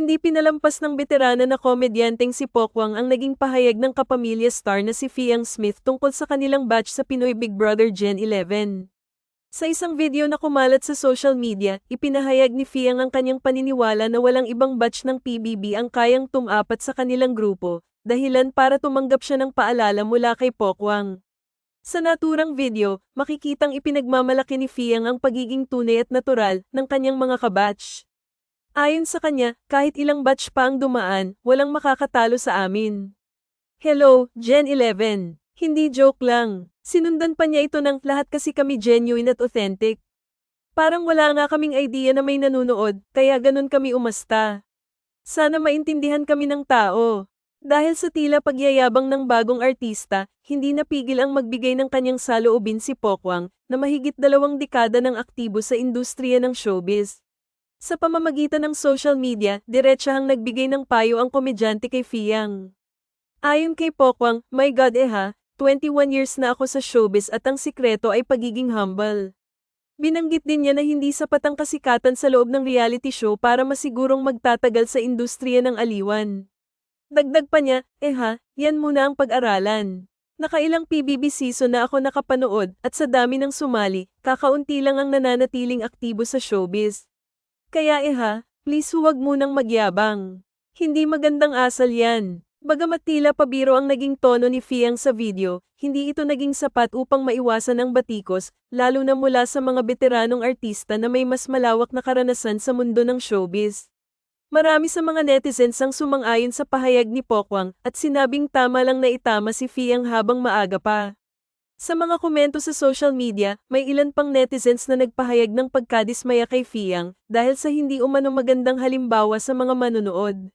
Hindi pinalampas ng veterana na komedyanteng si Pokwang ang naging pahayag ng kapamilya star na si Fiang Smith tungkol sa kanilang batch sa Pinoy Big Brother Gen 11. Sa isang video na kumalat sa social media, ipinahayag ni Fiang ang kanyang paniniwala na walang ibang batch ng PBB ang kayang tumapat sa kanilang grupo, dahilan para tumanggap siya ng paalala mula kay Pokwang. Sa naturang video, makikitang ipinagmamalaki ni Fiang ang pagiging tunay at natural ng kanyang mga kabatch. Ayon sa kanya, kahit ilang batch pa ang dumaan, walang makakatalo sa amin. Hello, Gen 11. Hindi joke lang. Sinundan pa niya ito ng lahat kasi kami genuine at authentic. Parang wala nga kaming idea na may nanunood, kaya ganun kami umasta. Sana maintindihan kami ng tao. Dahil sa tila pagyayabang ng bagong artista, hindi napigil ang magbigay ng kanyang saloobin si Pokwang na mahigit dalawang dekada ng aktibo sa industriya ng showbiz. Sa pamamagitan ng social media, diretsahang nagbigay ng payo ang komedyante kay Fiang. Ayon kay Pokwang, My God eh ha, 21 years na ako sa showbiz at ang sikreto ay pagiging humble. Binanggit din niya na hindi sapat ang kasikatan sa loob ng reality show para masigurong magtatagal sa industriya ng aliwan. Dagdag pa niya, eh ha, yan muna ang pag-aralan. Nakailang PBB season na ako nakapanood at sa dami ng sumali, kakaunti lang ang nananatiling aktibo sa showbiz. Kaya iha, please huwag munang magyabang. Hindi magandang asal yan. Bagamat tila pabiro ang naging tono ni Fiang sa video, hindi ito naging sapat upang maiwasan ang batikos, lalo na mula sa mga veteranong artista na may mas malawak na karanasan sa mundo ng showbiz. Marami sa mga netizens ang sumang-ayon sa pahayag ni Pokwang at sinabing tama lang na itama si Fiang habang maaga pa. Sa mga komento sa social media, may ilan pang netizens na nagpahayag ng pagkadismaya kay Fiang dahil sa hindi umano magandang halimbawa sa mga manunood.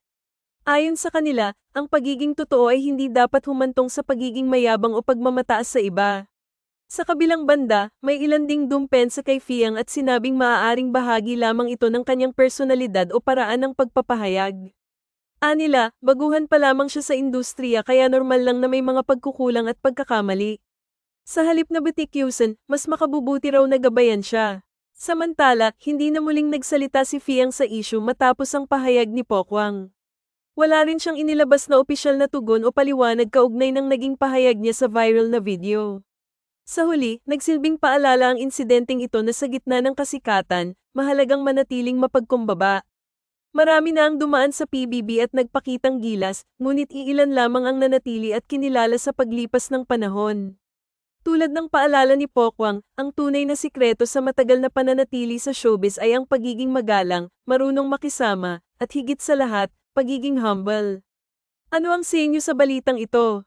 Ayon sa kanila, ang pagiging totoo ay hindi dapat humantong sa pagiging mayabang o pagmamataas sa iba. Sa kabilang banda, may ilan ding dumpensa kay Fiang at sinabing maaaring bahagi lamang ito ng kanyang personalidad o paraan ng pagpapahayag. Anila, baguhan pa lamang siya sa industriya kaya normal lang na may mga pagkukulang at pagkakamali. Sa halip na butikyusan, mas makabubuti raw na gabayan siya. Samantala, hindi na muling nagsalita si Fiang sa issue matapos ang pahayag ni Pokwang. Wala rin siyang inilabas na opisyal na tugon o paliwanag kaugnay ng naging pahayag niya sa viral na video. Sa huli, nagsilbing paalala ang insidenteng ito na sa gitna ng kasikatan, mahalagang manatiling mapagkumbaba. Marami na ang dumaan sa PBB at nagpakitang gilas, ngunit iilan lamang ang nanatili at kinilala sa paglipas ng panahon. Tulad ng paalala ni Pokwang, ang tunay na sikreto sa matagal na pananatili sa showbiz ay ang pagiging magalang, marunong makisama, at higit sa lahat, pagiging humble. Ano ang sa inyo sa balitang ito?